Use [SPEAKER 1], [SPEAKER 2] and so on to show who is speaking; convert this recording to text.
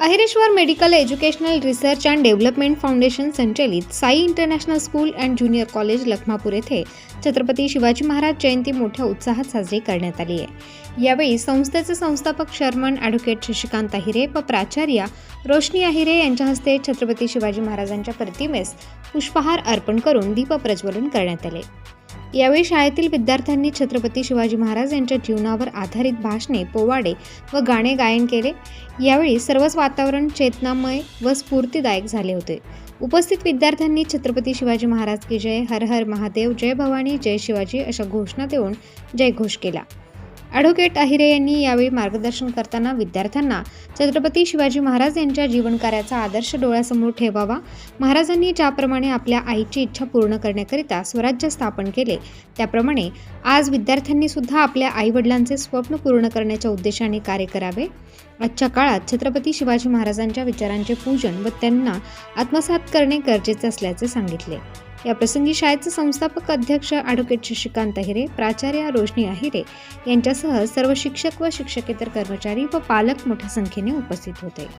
[SPEAKER 1] Ahireshwar medical educational research and development foundation संचलित Sai international school and junior college Lakhmapur येथे छत्रपती शिवाजी महाराज जयंती मोठ्या उत्साहात साजरी करण्यात आली आहे. यावेळी संस्थेचे संस्थापक शर्मन ॲडव्होकेट शशिकांत अहिरे व प्राचार्य रोशनी अहिरे यांच्या हस्ते छत्रपती शिवाजी महाराजांच्या प्रतिमेस पुष्पहार अर्पण करून दीपप्रज्वलन करण्यात आले. यावेळी शाळेतील विद्यार्थ्यांनी छत्रपती शिवाजी महाराज यांच्या जीवनावर आधारित भाषणे पोवाडे व गाणे गायन केले. यावेळी सर्वच वातावरण चेतनामय व स्फूर्तीदायक झाले होते. उपस्थित विद्यार्थ्यांनी छत्रपती शिवाजी महाराज की जय हर हर महादेव जय भवानी जय शिवाजी अशा घोषणा देऊन जयघोष केला. ॲडव्होकेट अहिरे यांनी यावेळी मार्गदर्शन करताना विद्यार्थ्यांना छत्रपती शिवाजी महाराज यांच्या जीवनकार्याचा आदर्श डोळ्यासमोर ठेवावा. महाराजांनी ज्याप्रमाणे आपल्या आईची इच्छा पूर्ण करण्याकरिता स्वराज्य स्थापन केले त्याप्रमाणे आज विद्यार्थ्यांनी सुद्धा आपल्या आईवडिलांचे स्वप्न पूर्ण करण्याच्या उद्देशाने कार्य करावे. आजच्या काळात छत्रपती शिवाजी महाराजांच्या विचारांचे पूजन व त्यांना आत्मसात करणे गरजेचे असल्याचे सांगितले. या प्रसंगी शाळेचे संस्थापक अध्यक्ष ॲडव्होकेट शशिकांत अहिरे प्राचार्य रोशनी अहिरे यांच्यासह सर्व शिक्षक व शिक्षकेतर कर्मचारी व पालक मोठ्या संख्येने उपस्थित होते.